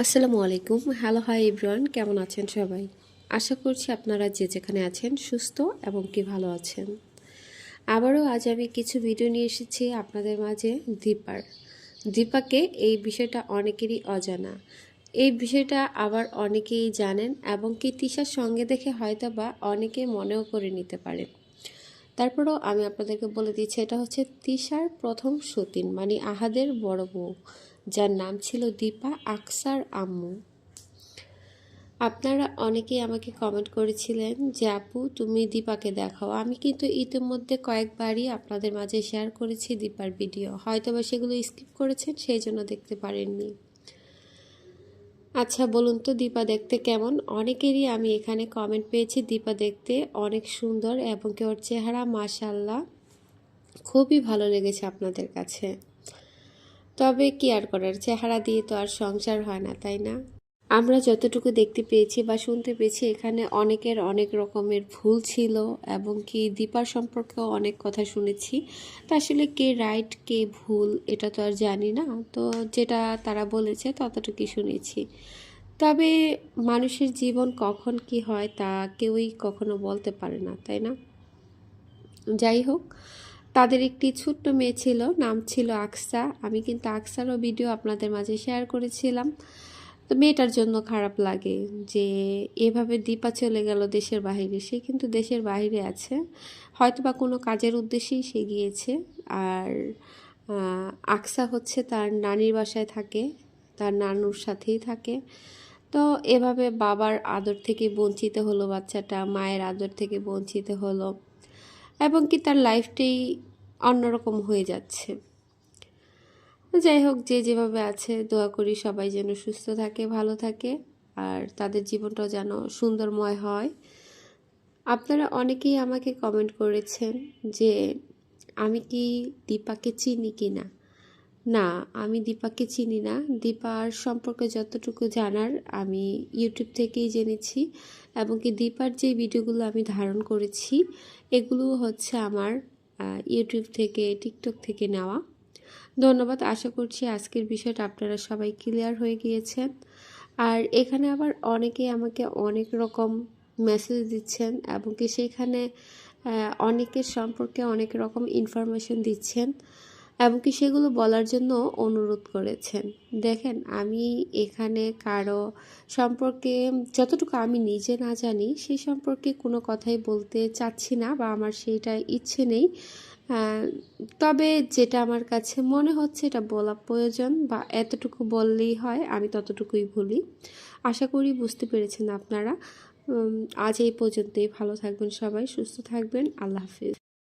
আসসালামু আলাইকুম। Hello hi everyone কেমন আছেন সবাই? আশা করছি আপনারা যে যেখানে আছেন সুস্থ এবং কি ভালো আছেন। আবারও আজ আমি কিছু ভিডিও নিয়ে এসেছি আপনাদের মাঝে দীপার। দীপাকে এই বিষয়টা অনেকেরই অজানা। এই বিষয়টা আবার অনেকেই জানেন এবং কি তিশার সঙ্গে দেখে হয়তো বা অনেকে মনেও করে নিতে পারেন। তারপরেও আমি আপনাদেরকে বলে দিচ্ছি, এটা হচ্ছে তিশার প্রথম সতীন মানে আহাদের বড় বউ। যার নাম ছিল দীপা আকসার আম্মু। আপনারা অনেকেই আমাকে কমেন্ট করেছিলেন যে, আপু, তুমি দীপাকে দেখাও। আমি কিন্তু ইতিমধ্যে কয়েকবারই আপনাদের মাঝে শেয়ার করেছি দীপার ভিডিও হয়তো বা সেগুলো স্কিপ করেছেন, সেই জন্য দেখতে পারেননি। আচ্ছা বলুন তো, দীপা দেখতে কেমন? অনেকেরই আমি এখানে কমেন্ট পেয়েছি, দীপা দেখতে অনেক সুন্দর এবং কি ওর চেহারা মাশাল্লাহ খুবই ভালো লেগেছে আপনাদের কাছে। তবে কি আর করার, চেহারা দিয়ে তো আর সংসার হয় না, তাই না? আমরা যতটুকু দেখতে পেয়েছি বা শুনতে পেয়েছি, এখানে অনেকের অনেক রকমের ভুল ছিল এবং কি দীপার সম্পর্কেও অনেক কথা শুনেছি। তা আসলে কে রাইট কে ভুল, এটা তো আর জানি না। তো যেটা তারা বলেছে ততটুকুই শুনেছি। তবে মানুষের জীবন কখন কি হয় তা কেউই কখনো বলতে পারে না, তাই না? যাই হোক তাদের একটি ছোট্ট মেয়ে ছিল, নাম ছিল আকসা। আমি কিন্তু আকসারও ভিডিও আপনাদের মাঝে শেয়ার করেছিলাম। তো মেয়েটার জন্য খারাপ লাগে যে এভাবে দীপা চলে গেল দেশের বাহিরে। সে কিন্তু দেশের বাহিরে আছে। হয়তো বা কোনো কাজের উদ্দেশ্যেই সে গিয়েছে। আর আকসা হচ্ছে তার নানির বাসায় থাকে, তার নানুর সাথেই থাকে। তো এভাবে বাবার আদর থেকে বঞ্চিত হলো বাচ্চাটা, মায়ের আদর থেকে বঞ্চিত হলো। এবং কি তার লাইফটাই অন্যরকম হয়ে যাচ্ছে। যাই হোক, যে যেভাবে আছে, দোয়া করি সবাই যেন সুস্থ থাকে, ভালো থাকে, আর তাদের জীবনটাও যেন সুন্দরময় হয়। আপনারা অনেকেই আমাকে কমেন্ট করেছেন যে আমি কি দীপাকে চিনি কি না না, আমি দীপাকে চিনি না। দীপার সম্পর্কে যতটুকু জানার আমি ইউটিউব থেকেই জেনেছি এবং কি দীপার যে ভিডিওগুলো আমি ধারণ করেছি, এগুলো হচ্ছে আমার ইউটিউব থেকে টিকটক থেকে নেওয়া। ধন্যবাদ, আশা করছি আজকের বিষয়টা আপনারা সবাই ক্লিয়ার হয়ে গিয়েছেন। আর এখানে আবার অনেকে আমাকে অনেক রকম মেসেজ দিচ্ছেন এবং কি সেখানে অনেকের সম্পর্কে অনেক রকম ইনফরমেশন দিচ্ছেন। এমনকি সেগুলো বলার জন্য অনুরোধ করেছেন। দেখেন, আমি এখানে কারও সম্পর্কে যতটুকু আমি নিজে না জানি সেই সম্পর্কে কোনো কথাই বলতে চাচ্ছি না বা আমার সেইটা ইচ্ছে নেই। তবে যেটা আমার কাছে মনে হচ্ছে এটা বলা প্রয়োজন বা এতটুকু বললেই হয়, আমি ততটুকুই বলি। আশা করি বুঝতে পেরেছেন আপনারা। আজ এই পর্যন্তই। ভালো থাকবেন সবাই, সুস্থ থাকবেন। আল্লাহ হাফিজ।